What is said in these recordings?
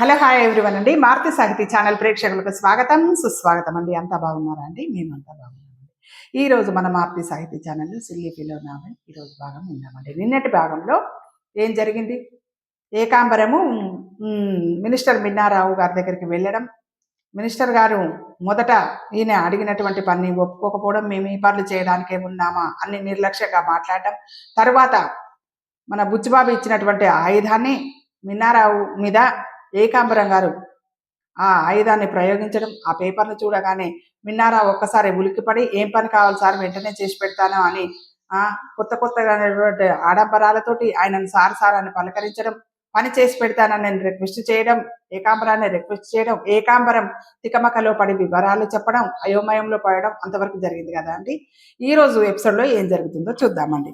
Hello hi everyone అండి. మారుతి సాహితీ channel ప్రేక్షకులకు స్వాగతం సుస్వాగతం అండి. అంతా బాగున్నారా అండి? మేమంతా బాగున్నామండి. ఈ రోజు మన మారుతి సాహితీ ఛానల్ సిల్లీ ఫీలో నావల్ ఈరోజు భాగం విన్నామండి నిన్నటి భాగంలో ఏం జరిగింది? ఏకాంబరము మినిస్టర్ మిన్నారావు గారి దగ్గరికి వెళ్ళడం. మినిస్టర్ గారు మొదట ఈయన అడిగినటువంటి పని ఒప్పుకోకపోవడం మేము ఈ పనులు చేయడానికే ఉన్నామా అని నిర్లక్ష్యంగా మాట్లాడడం. తర్వాత మన బుచ్చిబాబు ఇచ్చినటువంటి ఆయుధాన్ని మిన్నారావు మీద ఏకాంబరం గారు ఆ ఆయుధాన్ని ప్రయోగించడం ఆ పేపర్ను చూడగానే మిన్నారా ఒక్కసారి ఉలిక్కిపడి ఏం పని కావాలి సార్? వెంటనే చేసి పెడతాను అని ఆ కొత్త కొత్తగా ఆడంబరాలతోటి ఆయనను సార్ సార్ అని పలకరించడం పని చేసి పెడతానని నేను రిక్వెస్ట్ చేయడం ఏకాంబరాన్ని రిక్వెస్ట్ చేయడం ఏకాంబరం తికమకలో పడి వివరాలు చెప్పడం అయోమయంలో పడడం అంతవరకు జరిగింది కదా అండి. ఈ రోజు ఎపిసోడ్లో ఏం జరుగుతుందో చూద్దామండి.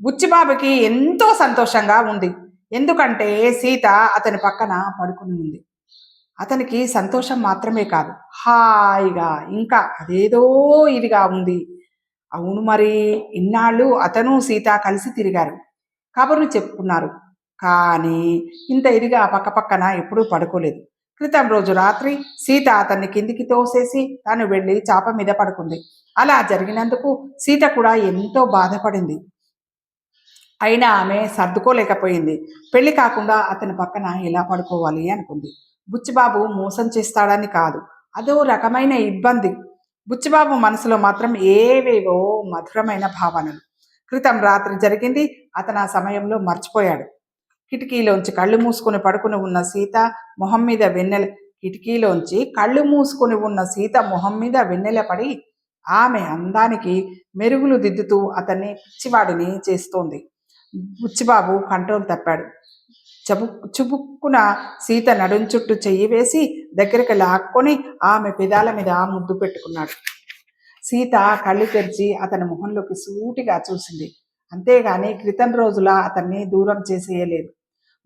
బుచ్చిబాబుకి ఎంతో సంతోషంగా ఉంది. ఎందుకంటే సీత అతని పక్కన పడుకుని ఉంది. అతనికి సంతోషం మాత్రమే కాదు. హాయిగా ఇంకా అదేదో ఇదిగా ఉంది. అవును మరి ఇన్నాళ్ళు అతను సీత కలిసి తిరిగారు. కబుర్లు చెప్పుకున్నారు. కానీ ఇంత ఇదిగా పక్క పక్కన ఎప్పుడూ పడుకోలేదు. క్రితం రోజు రాత్రి సీత అతన్ని కిందికి తోసేసి తాను వెళ్ళి చాప మీద పడుకుంది. అలా జరిగినందుకు సీత కూడా ఎంతో బాధపడింది. అయినా ఆమె సర్దుకోలేకపోయింది. పెళ్ళి కాకుండా అతని పక్కన ఎలా పడుకోవాలి అనుకుంది. బుచ్చిబాబు మోసం చేస్తాడని కాదు. అదో రకమైన ఇబ్బంది. బుచ్చిబాబు మనసులో మాత్రం ఏవేవో మధురమైన భావనలు. క్రితం రాత్రి జరిగింది. అతను ఆ సమయంలో మర్చిపోయాడు. కిటికీలోంచి కళ్ళు మూసుకొని పడుకుని ఉన్న సీత మొహం మీద వెన్నెల కిటికీలోంచి కళ్ళు మూసుకొని ఉన్న సీత మొహం మీద వెన్నెల పడి ఆమె అందానికి మెరుగులు దిద్దుతూ అతన్ని పిచ్చివాడిని చేస్తోంది. బుచ్చిబాబు కంట్రోల్ తప్పాడు. చబు చుబుక్కున సీత నడుం చుట్టూ చెయ్యి వేసి దగ్గరికి లాక్కొని ఆమె పెదాల మీద ముద్దు పెట్టుకున్నాడు. సీత కళ్ళు తెరిచి అతని మొహంలోకి సూటిగా చూసింది. అంతేగాని క్రితం రోజుల అతన్ని దూరం చేసేయలేదు.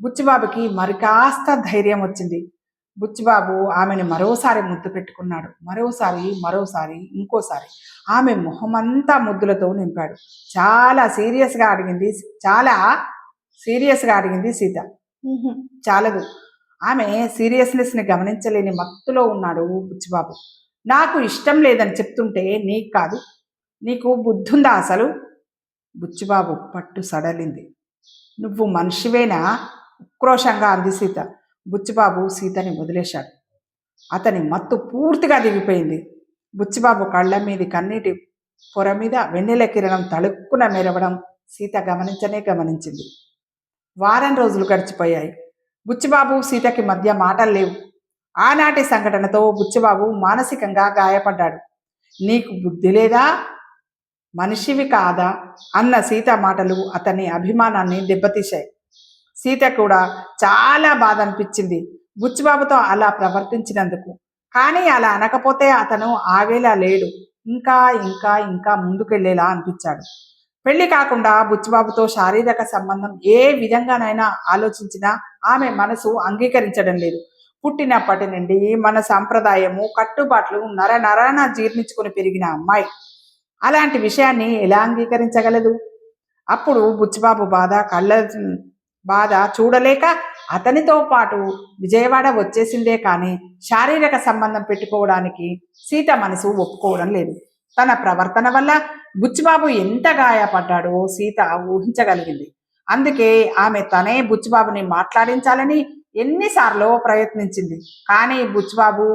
బుచ్చిబాబుకి మరికాస్త ధైర్యం వచ్చింది. బుచ్చిబాబు ఆమెను మరోసారి ముద్దు పెట్టుకున్నాడు. మరోసారి మరోసారి ఇంకోసారి. ఆమె మొహమంతా ముద్దులతో నింపాడు. చాలా సీరియస్గా అడిగింది చాలా సీరియస్గా అడిగింది సీత. "ఉహుం, చాలదు. ఆమె సీరియస్నెస్ని గమనించలేని మత్తులో ఉన్నాడు బుచ్చిబాబు. నాకు ఇష్టం లేదని చెప్తుంటే నీకు కాదు నీకు బుద్ధుందా అసలు? బుచ్చిబాబు పట్టు సడలింది. నువ్వు మనిషివేనా? ఉక్రోషంగా అంది సీత. బుచ్చిబాబు సీతని వదిలేశాడు. అతని మత్తు పూర్తిగా దిగిపోయింది. బుచ్చిబాబు కళ్ళ మీది కన్నీటి పొర మీద వెన్నెల కిరణం తళుక్కున మెరవడం సీత గమనించనే గమనించింది. వారం రోజులు గడిచిపోయాయి. బుచ్చిబాబు సీతకి మధ్య మాటలు లేవు. ఆనాటి సంఘటనతో బుచ్చిబాబు మానసికంగా గాయపడ్డాడు. నీకు బుద్ధి లేదా? మనిషివి కాదా? అన్న సీత మాటలు అతని అభిమానాన్ని దెబ్బతీశాయి. సీత కూడా చాలా బాధ అనిపించింది. బుచ్చిబాబుతో అలా ప్రవర్తించినందుకు. కానీ అలా అనకపోతే అతను ఆగేలా లేడు. ఇంకా ఇంకా ఇంకా ముందుకెళ్ళేలా అనిపించాడు. పెళ్ళి కాకుండా బుచ్చిబాబుతో శారీరక సంబంధం ఏ విధంగానైనా ఆలోచించినా ఆమె మనసు అంగీకరించడం లేదు. పుట్టినప్పటి నుండి మన సంప్రదాయము కట్టుబాట్లు నర నరాన జీర్ణించుకుని పెరిగిన అమ్మాయి. అలాంటి విషయాన్ని ఎలా అంగీకరించగలదు? అప్పుడు బుచ్చిబాబు బాధ కళ్ళ బాధ చూడలేక అతనితో పాటు విజయవాడ వచ్చేసిందే కానీ శారీరక సంబంధం పెట్టుకోవడానికి సీత మనసు ఒప్పుకోవడం లేదు. తన ప్రవర్తన వల్ల బుచ్చిబాబు ఎంత గాయపడ్డాడో సీత ఊహించగలిగింది. అందుకే ఆమె తనే బుచ్చిబాబుని మాట్లాడించాలని ఎన్నిసార్లు ప్రయత్నించింది. కానీ బుచ్చిబాబు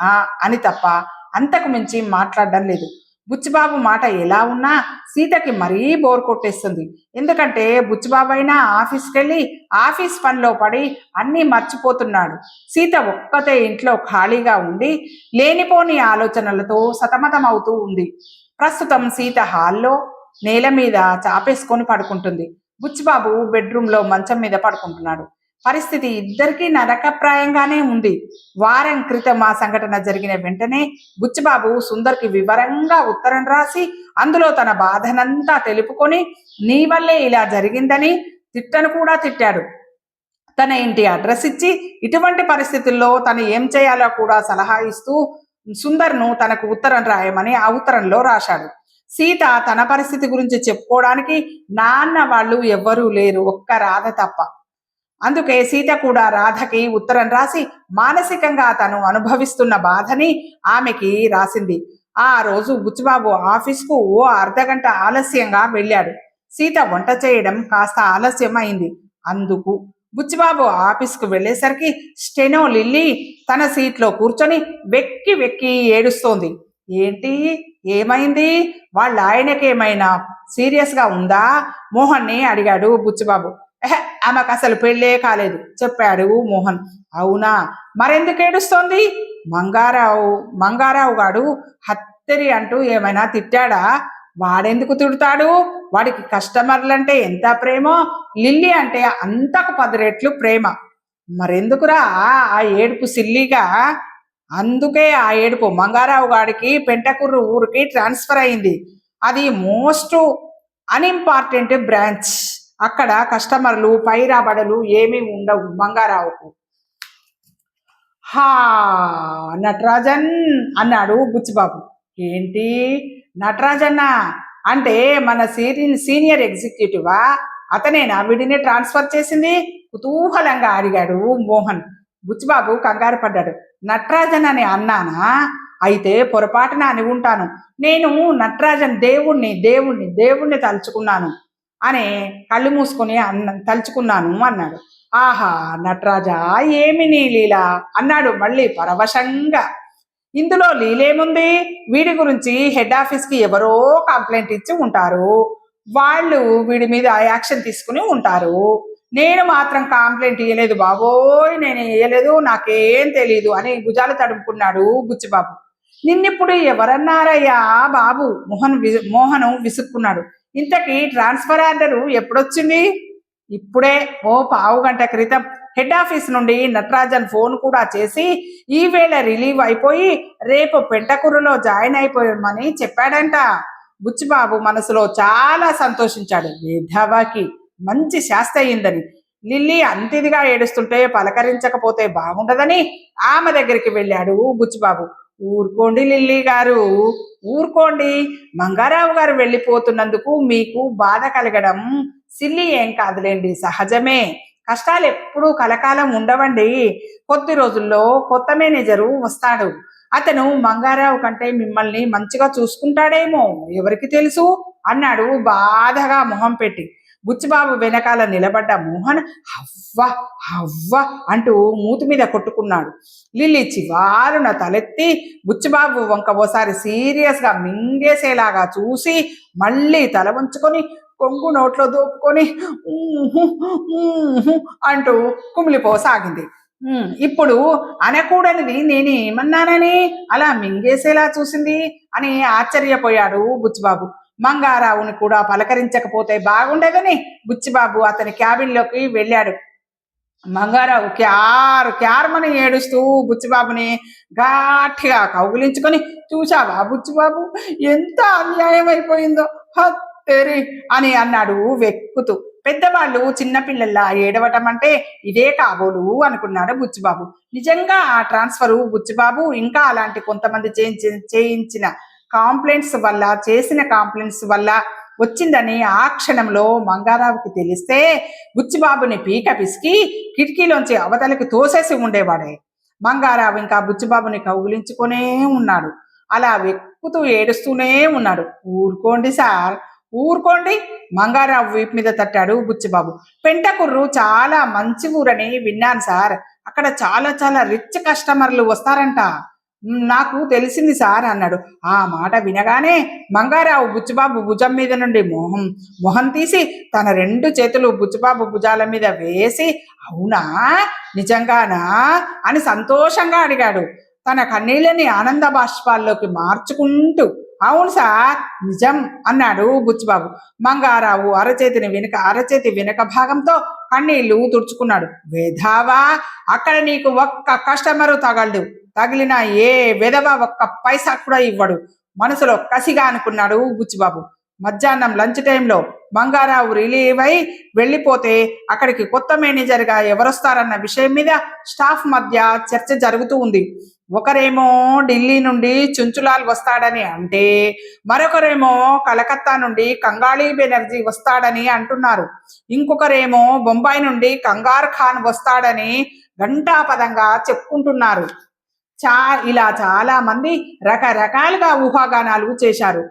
ఆ" అని తప్ప అంతకు మించి మాట్లాడడం లేదు. బుచ్చిబాబు మాట ఎలా ఉన్నా సీతకి మరీ బోర్ కొట్టేస్తుంది. ఎందుకంటే బుచ్చిబాబు అయినా ఆఫీస్కి వెళ్ళి ఆఫీస్ పనిలో పడి అన్నీ మర్చిపోతున్నాడు. సీత ఒక్కతే ఇంట్లో ఖాళీగా ఉండి లేనిపోని ఆలోచనలతో సతమతం అవుతూ ఉంది. ప్రస్తుతం సీత హాల్లో నేల మీద చాపేసుకొని పడుకుంటుంది. బుచ్చిబాబు బెడ్రూమ్లో మంచం మీద పడుకుంటున్నాడు. పరిస్థితి ఇద్దరికీ నరకప్రాయంగానే ఉంది. వారం క్రితం ఆ సంఘటన జరిగిన వెంటనే బుచ్చిబాబు సుందర్కి వివరంగా ఉత్తరం రాసి అందులో తన బాధనంతా తెలుపుకొని నీ వల్లే ఇలా జరిగిందని తిట్టను కూడా తిట్టాడు. తన ఇంటి అడ్రస్ ఇచ్చి ఇటువంటి పరిస్థితుల్లో తను ఏం చేయాలో కూడా సలహా ఇస్తూ సుందర్ను తనకు ఉత్తరం రాయమని ఆ ఉత్తరంలో రాశాడు. సీత తన పరిస్థితి గురించి చెప్పుకోవడానికి నాన్న వాళ్ళు ఎవ్వరూ లేరు ఒక్క రాధ తప్ప. అందుకే సీత కూడా రాధకి ఉత్తరం రాసి మానసికంగా తను అనుభవిస్తున్న బాధని ఆమెకి రాసింది. ఆ రోజు బుచ్చిబాబు ఆఫీస్కు ఓ అర్ధగంట ఆలస్యంగా వెళ్ళాడు. సీత వంట చేయడం కాస్త ఆలస్యం అయింది అందుకు బుచ్చిబాబు ఆఫీస్కు వెళ్ళేసరికి స్టెనో లిల్లీ తన సీట్లో కూర్చొని వెక్కి వెక్కి ఏడుస్తోంది. ఏంటి? ఏమైంది? వాళ్ళ ఆయనకేమైనా సీరియస్గా ఉందా? మోహన్ని అడిగాడు బుచ్చిబాబు. ఆమెకు అసలు పెళ్ళే కాలేదు. చెప్పాడు మోహన్. అవునా? మరెందుకు ఏడుస్తోంది? మంగారావు మంగారావు గాడు హత్తెరి అంటూ ఏమైనా తిట్టాడా? వాడెందుకు తిడతాడు? వాడికి కస్టమర్లంటే ఎంత ప్రేమో? లిల్లీ అంటే అంతకు పది రెట్లు ప్రేమ. మరెందుకురా ఆ ఏడుపు సిల్లిగా? అందుకే ఆ ఏడుపు మంగారావు గాడికి పెంటకూరు ఊరికి ట్రాన్స్ఫర్ అయింది. అది మోస్ట్ అన్ఇంపార్టెంట్ బ్రాంచ్. అక్కడ కస్టమర్లు పైరాబడలు ఏమీ ఉండవు మంగారావుకు హా నటరాజన్ అన్నాడు బుచ్చిబాబు. ఏంటి? నటరాజన్న? అంటే మన సీని సీనియర్ ఎగ్జిక్యూటివా? అతనేనా? వీడిని ట్రాన్స్ఫర్ చేసింది? కుతూహలంగా అడిగాడు మోహన్. బుచ్చిబాబు కంగారు పడ్డాడు. నటరాజన్ అని అన్నానా? అయితే పొరపాటున అని ఉంటాను. నేను నటరాజన్ దేవుణ్ణి దేవుణ్ణి దేవుణ్ణి తలుచుకున్నాను. అని కళ్ళు మూసుకొని అన్న తలుచుకున్నాను అన్నాడు. ఆహా నటరాజా ఏమి నీ లీల? అన్నాడు మళ్ళీ పరవశంగా. ఇందులో లీలేముంది? వీడి గురించి హెడ్ ఆఫీస్కి ఎవరో కంప్లైంట్ ఇచ్చి ఉంటారు. వాళ్ళు వీడి మీద యాక్షన్ తీసుకుని ఉంటారు. నేను మాత్రం కంప్లైంట్ ఇవ్వలేదు బాబోయ్ నేను ఇవ్వలేదు నాకేం తెలియదు అని భుజాలు తడుపుకున్నాడు బుచ్చిబాబు. నిన్నిప్పుడు ఎవరన్నారయ్యా బాబు? మోహన్ వి- మోహను విసుక్కున్నాడు. ఇంతకీ ట్రాన్స్ఫర్ ఆర్డరు ఎప్పుడొచ్చింది? ఇప్పుడే ఓ పావు గంట క్రితం. హెడ్ ఆఫీస్ నుండి నటరాజన్ ఫోన్ కూడా చేసి ఈవేళ రిలీవ్ అయిపోయి రేపు పెంటకూరులో జాయిన్ అయిపోయామని చెప్పాడంట. బుచ్చిబాబు మనసులో చాలా సంతోషించాడు. విధవకి మంచి శాస్త్ర అయిందని లిల్లీ అంతిదిగా ఏడుస్తుంటే పలకరించకపోతే బాగుండదని ఆమె దగ్గరికి వెళ్ళాడు బుచ్చిబాబు. ఊరుకోండి లిల్లీ గారు ఊరుకోండి. మంగారావు గారు వెళ్ళిపోతున్నందుకు మీకు బాధ కలగడం సిల్లి ఏం కాదులేండి సహజమే. కష్టాలు ఎప్పుడూ కలకాలం ఉండవండి. కొద్ది రోజుల్లో కొత్త మేనేజరు వస్తాడు. అతను మంగారావు కంటే మిమ్మల్ని మంచిగా చూసుకుంటాడేమో ఎవరికి తెలుసు? అన్నాడు బాధగా మొహం పెట్టి. బుచ్చిబాబు వెనకాల నిలబడ్డ మోహన్ హవ్వ హవ్వ అంటూ మూతి మీద కొట్టుకున్నాడు. లిల్లీ చివారున తలెత్తి బుచ్చిబాబు వంక ఓసారి సీరియస్గా మింగేసేలాగా చూసి మళ్ళీ తల వంచుకొని కొంగు నోట్లో దోపుకొని అంటూ కుమిలిపోసాగింది. ఇప్పుడు అనకూడనిది నేను ఏమన్నానని అలా మింగేసేలా చూసింది? అని ఆశ్చర్యపోయాడు బుచ్చిబాబు. మంగారావుని కూడా పలకరించకపోతే బాగుండదని బుచ్చిబాబు అతని క్యాబిన్లోకి వెళ్ళాడు. మంగారావు క్యార్ క్యారమని ఏడుస్తూ బుచ్చిబాబుని గట్టిగా కౌగులించుకొని చూశావా బుచ్చిబాబు ఎంత అన్యాయం అయిపోయిందో హత్తెరి అని అన్నాడు వెక్కుతూ. పెద్దవాళ్ళు చిన్నపిల్లల్లా ఏడవటం అంటే ఇదే కాబోలు అనుకున్నాడు బుచ్చిబాబు. నిజంగా ఆ ట్రాన్స్ఫరు బుచ్చిబాబు ఇంకా అలాంటి కొంతమంది చేయించి చేయించిన కాంప్లైంట్స్ వల్ల చేసిన కాంప్లైంట్స్ వల్ల వచ్చిందని ఆ క్షణంలో మంగారావుకి తెలిస్తే బుచ్చిబాబుని పీక పిసికి కిటికీలోంచి అవతలకి తోసేసి ఉండేవాడే. మంగారావు ఇంకా బుచ్చిబాబుని కౌగులించుకునే ఉన్నాడు. అలా వెక్కుతూ ఏడుస్తూనే ఉన్నాడు. ఊరుకోండి సార్ ఊరుకోండి. మంగారావు వీపు మీద తట్టాడు బుచ్చిబాబు. పెంటకుర్రు చాలా మంచి ఊరని విన్నాను సార్. అక్కడ చాలా చాలా రిచ్ కస్టమర్లు వస్తారంట. నాకు తెలిసింది సార్ అన్నాడు. ఆ మాట వినగానే మంగారావు బుచ్చిబాబు భుజం మీద నుండి మొహం మొహం తీసి తన రెండు చేతులు బుచ్చిబాబు భుజాల మీద వేసి అవునా? నిజంగానా? అని సంతోషంగా అడిగాడు. తన కన్నీళ్ళని ఆనంద బాష్పాల్లోకి మార్చుకుంటూ అవును సార్ నిజం అన్నాడు బుచ్చిబాబు. మంగారావు అరచేతిని వెనుక అరచేతి వెనుక భాగంతో కన్నీళ్ళు తుడుచుకున్నాడు. వేధావా అక్కడ నీకు ఒక్క కస్టమరు తగలడు. తగిలిన ఏ విధవ ఒక్క పైసా కూడా ఇవ్వడు. మనసులో కసిగా అనుకున్నాడు బుచ్చిబాబు. మధ్యాహ్నం లంచ్ టైంలో మంగారావు రిలీవ్ అయి వెళ్ళిపోతే అక్కడికి కొత్త మేనేజర్గా ఎవరొస్తారన్న విషయం మీద స్టాఫ్ మధ్య చర్చ జరుగుతూ ఉంది. ఒకరేమో ఢిల్లీ నుండి చుంచులాల్ వస్తాడని అంటే మరొకరేమో కలకత్తా నుండి కంగాళీ బెనర్జీ వస్తాడని అంటున్నారు. ఇంకొకరేమో బొంబాయి నుండి కంగార్ ఖాన్ వస్తాడని ఘంటాపదంగా చెప్పుకుంటున్నారు. చా ఇలా చాలా మంది రకరకాలుగా ఊహాగానాలు చేశారు.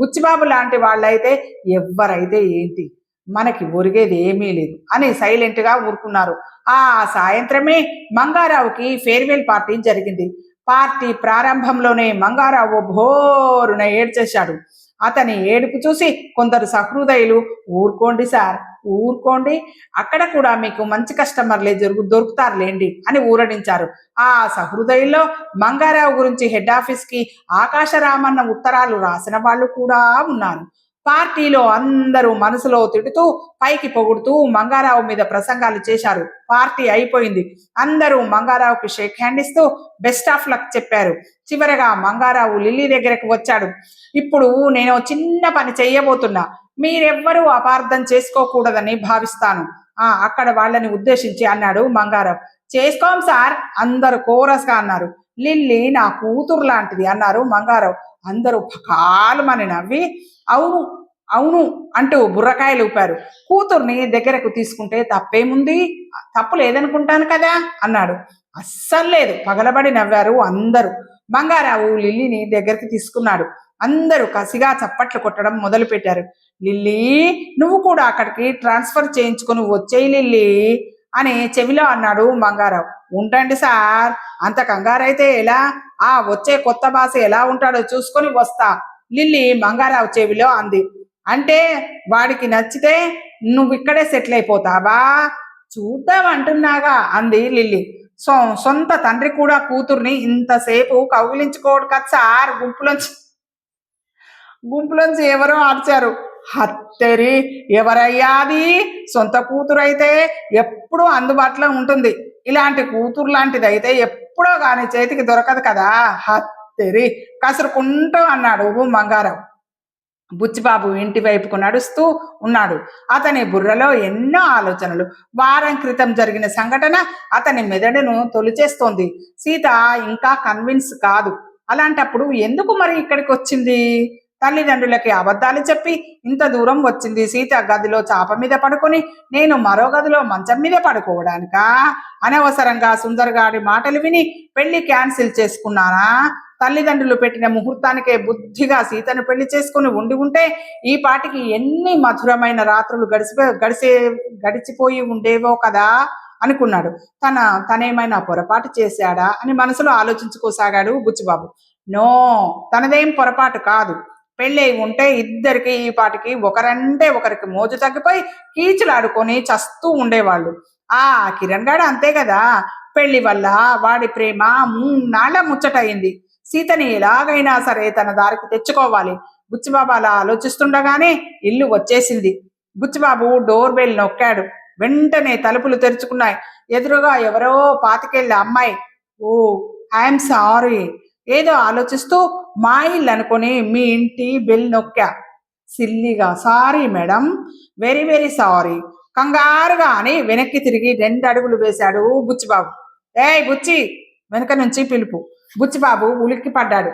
బుచ్చిబాబు లాంటి వాళ్ళైతే ఎవరైతే ఏంటి? మనకి ఒరిగేది ఏమీ లేదు అని సైలెంట్గా ఊరుకున్నారు. ఆ సాయంత్రమే మంగారావుకి ఫేర్వెల్ పార్టీ జరిగింది. పార్టీ ప్రారంభంలోనే మంగారావు భోరున ఏడ్చేశాడు. అతని ఏడుపు చూసి కొందరు సహృదయులు ఊరుకోండి సార్ ఊరుకోండి. అక్కడ కూడా మీకు మంచి కస్టమర్లే జరుగు దొరుకుతారులేండి అని ఊరడించారు. ఆ సహృదయుల్లో మంగారావు గురించి హెడ్ ఆఫీస్కి ఆకాశరామన్న ఉత్తరాలు రాసిన వాళ్ళు కూడా ఉన్నారు. పార్టీలో అందరూ మనసులో తిడుతూ పైకి పొగుడుతూ మంగారావు మీద ప్రసంగాలు చేశారు. పార్టీ అయిపోయింది. అందరూ మంగారావుకి షేక్ హ్యాండ్ ఇస్తూ బెస్ట్ ఆఫ్ లక్ చెప్పారు. చివరగా మంగారావు లిల్లీ దగ్గరకు వచ్చాడు. ఇప్పుడు నేను చిన్న పని చెయ్యబోతున్నా మీరెవ్వరూ అపార్థం చేసుకోకూడదని భావిస్తాను. ఆ అక్కడ వాళ్ళని ఉద్దేశించి అన్నాడు మంగారావు. చేసుకోం సార్ అందరూ కోరస్గా అన్నారు. లిల్లీ నా కూతురు లాంటిది అన్నారు మంగారావు. అందరూ పకాలమని నవ్వి అవును అవును అంటూ బుర్రకాయలు ఊపారు. కూతుర్ని దగ్గరకు తీసుకుంటే తప్పేముంది? తప్పు లేదనుకుంటాను కదా? అన్నాడు. అస్సలు లేదు. పగలబడి నవ్వారు అందరూ. బంగారావు లిల్లీని దగ్గరికి తీసుకున్నాడు. అందరూ కసిగా చప్పట్లు కొట్టడం మొదలుపెట్టారు. లిల్లీ నువ్వు కూడా అక్కడికి ట్రాన్స్ఫర్ చేయించుకుని వచ్చేయి లిల్లీ అని చెవిలో అన్నాడు మంగారావు ఉంటండి సార్. అంత కంగారైతే ఎలా? ఆ వచ్చే కొత్త బాస ఎలా ఉంటాడో చూసుకొని వస్తా. లిల్లీ మంగారావు చెవిలో అంది. అంటే వాడికి నచ్చితే నువ్వు ఇక్కడే సెటిల్ అయిపోతావా? చూద్దాం అంటున్నాగా అంది లిల్లీ. సో సొంత తండ్రి కూడా కూతుర్ని ఇంతసేపు కౌగిలించుకోడు కదా సార్ గుంపులోంచి. గుంపులోంచి ఎవరో ఆడిచారు హత్తెరి ఎవరయ్యాది సొంత కూతురు అయితే ఎప్పుడూ అందుబాటులో ఉంటుంది. ఇలాంటి కూతురు లాంటిది అయితే ఎప్పుడో కానీ చేతికి దొరకదు కదా. హత్తెరి కసురుకుంటూ అన్నాడు మంగారావు. బుచ్చిబాబు ఇంటి వైపుకు నడుస్తూ ఉన్నాడు. అతని బుర్రలో ఎన్నో ఆలోచనలు. వారం క్రితం జరిగిన సంఘటన అతని మెదడును తొలిచేస్తోంది. సీత ఇంకా కన్విన్స్ కాదు. అలాంటప్పుడు ఎందుకు మరి ఇక్కడికి వచ్చింది? తల్లిదండ్రులకి అబద్ధాలు చెప్పి ఇంత దూరం వచ్చింది సీత గదిలో చాప మీద పడుకొని నేను మరో గదిలో మంచం మీద పడుకోవడానికా? అనవసరంగా సుందరగాడి మాటలు విని పెళ్ళి క్యాన్సిల్ చేసుకున్నానా? తల్లిదండ్రులు పెట్టిన ముహూర్తానికే బుద్ధిగా సీతను పెళ్ళి చేసుకుని ఉండి ఉంటే ఈ పాటికి ఎన్ని మధురమైన రాత్రులు గడిచిపో గడిసే గడిచిపోయి ఉండేవో కదా అనుకున్నాడు. తన తనేమైనా పొరపాటు చేశాడా అని మనసులో ఆలోచించుకోసాగాడు బుచ్చిబాబు. నో తనదేం పొరపాటు కాదు. పెళ్ళి ఉంటే ఇద్దరికి ఈ పాటికి ఒకరంటే ఒకరికి మోజు తగ్గిపోయి కీచులాడుకొని చస్తూ ఉండేవాళ్ళు. ఆ కిరణ్ గాడు అంతే కదా. పెళ్ళి వల్ల వాడి ప్రేమ మూన్నాళ్ళ ముచ్చటయింది. సీతని ఎలాగైనా సరే తన దారికి తెచ్చుకోవాలి. బుచ్చిబాబు అలా ఆలోచిస్తుండగానే ఇల్లు వచ్చేసింది. బుచ్చిబాబు డోర్ బెల్ నొక్కాడు. వెంటనే తలుపులు తెరుచుకున్నాయి. ఎదురుగా ఎవరో పాతికెళ్ళే అమ్మాయి. Oh I'm sorry. ఏదో ఆలోచిస్తూ మా ఇల్లు అనుకొని మీ ఇంటి బెల్ నొక్కా. సిల్లిగా sorry madam. Very very sorry. కంగారుగా అని వెనక్కి తిరిగి రెండు అడుగులు వేశాడు బుచ్చిబాబు. ఏయ్ బుచ్చి వెనక నుంచి పిలుపు. బుచ్చిబాబు ఉలిక్కి పడ్డాడు.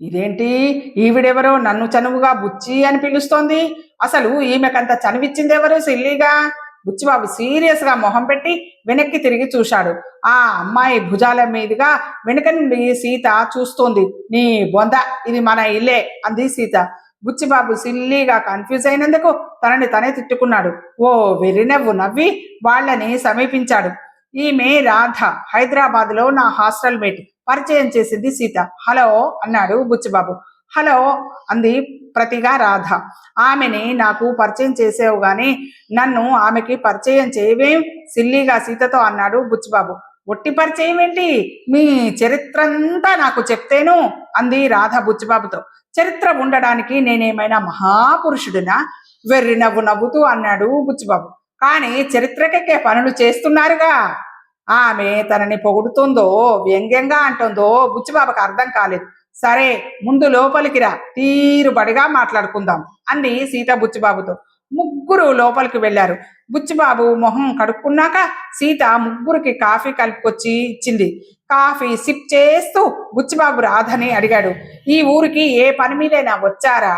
ఇదేంటి? ఈవిడెవరో నన్ను చనువుగా బుచ్చి అని పిలుస్తోంది. అసలు ఈమెకంత చనువిచ్చింది ఎవరు సిల్లీగా? బుచ్చిబాబు సీరియస్గా మొహం పెట్టి వెనక్కి తిరిగి చూశాడు. ఆ అమ్మాయి భుజాల మీదుగా వెనుక నుండి సీత చూస్తోంది. నీ బొంద ఇది మన ఇల్లే అంది సీత. బుచ్చిబాబు సిల్లీగా కన్ఫ్యూజ్ అయినందుకు తనని తనే తిట్టుకున్నాడు. ఓ వెర్రినవ్వు నవ్వి వాళ్ళని సమీపించాడు. ఈమె రాధ. హైదరాబాద్లో నా హాస్టల్ మేట్. పరిచయం చేసింది సీత. హలో అన్నాడు బుచ్చిబాబు. హలో అంది ప్రతిగా రాధ. ఆమెని నాకు పరిచయం చేసేవు గాని నన్ను ఆమెకి పరిచయం చేయవేం సిల్లీగా సీతతో అన్నాడు బుచ్చిబాబు. ఒట్టి పరిచయం ఏంటి? మీ చరిత్రంతా నాకు చెప్తేను అంది రాధ బుచ్చిబాబుతో. చరిత్ర ఉండడానికి నేనేమైనా మహాపురుషుడినా? వెర్రి నవ్వు నవ్వుతూ అన్నాడు బుచ్చిబాబు. కానీ చరిత్రకెక్కే పనులు చేస్తున్నారుగా. ఆమె తనని పొగుడుతుందో వ్యంగ్యంగా అంటుందో బుచ్చిబాబుకు అర్థం కాలేదు. సరే ముందు లోపలికి రా తీరుబడిగా మాట్లాడుకుందాం అంది సీత బుచ్చిబాబుతో. ముగ్గురు లోపలికి వెళ్ళారు. బుచ్చిబాబు మొహం కడుక్కున్నాక సీత ముగ్గురికి కాఫీ కలుపుకొచ్చి ఇచ్చింది. కాఫీ సిప్ చేస్తూ బుచ్చిబాబు రాధని అడిగాడు. ఈ ఊరికి ఏ పని మీదైనా వచ్చారా?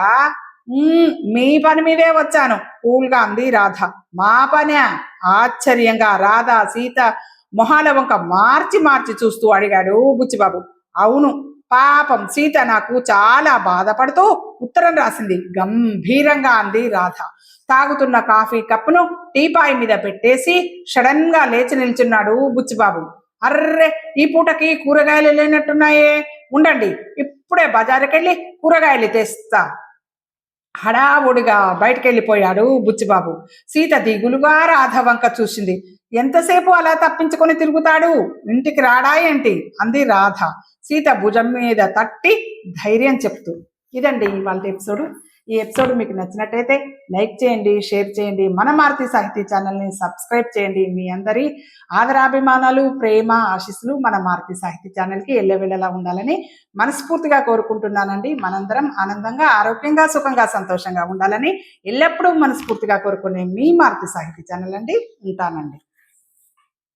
మీ పని మీదే వచ్చాను. కూల్గా అంది రాధ. మా పనే? ఆశ్చర్యంగా రాధ సీత మొహాల వంక మార్చి మార్చి చూస్తూ అడిగాడు బుచ్చిబాబు. అవును పాపం సీత నాకు చాలా బాధపడుతూ ఉత్తరం రాసింది. గంభీరంగా అంది రాధ. తాగుతున్న కాఫీ కప్పును టీపాయ్ మీద పెట్టేసి సడన్గా లేచి నిల్చున్నాడు బుచ్చిబాబు. అర్రే ఈ పూటకి కూరగాయలు లేనట్టున్నాయే. ఉండండి ఇప్పుడే బజారుకెళ్ళి కూరగాయలు తెస్తా. హడావుడిగా బయటకెళ్ళిపోయాడు బుచ్చిబాబు. సీత దిగులుగా రాధవంక చూసింది. ఎంతసేపు అలా తప్పించుకొని తిరుగుతాడు? ఇంటికి రాడా ఏంటి? అంది రాధ. సీత భుజం మీద తట్టి ధైర్యం చెప్తూ. ఇదండి ఇవాళ ఎపిసోడ్. ఈ ఎపిసోడ్ మీకు నచ్చినట్టయితే లైక్ చేయండి షేర్ చేయండి. మన మారుతి సాహితీ ఛానల్ని సబ్స్క్రైబ్ చేయండి. మీ అందరి ఆదరాభిమానాలు ప్రేమ ఆశీస్సులు మన మారుతి సాహితీ ఛానల్కి ఎల్లవెళ్ళలా ఉండాలని మనస్ఫూర్తిగా కోరుకుంటున్నానండి. మనందరం ఆనందంగా ఆరోగ్యంగా సుఖంగా సంతోషంగా ఉండాలని ఎల్లప్పుడూ మనస్ఫూర్తిగా కోరుకునే మీ మారుతి సాహితీ ఛానల్ అండి. ఉంటానండి.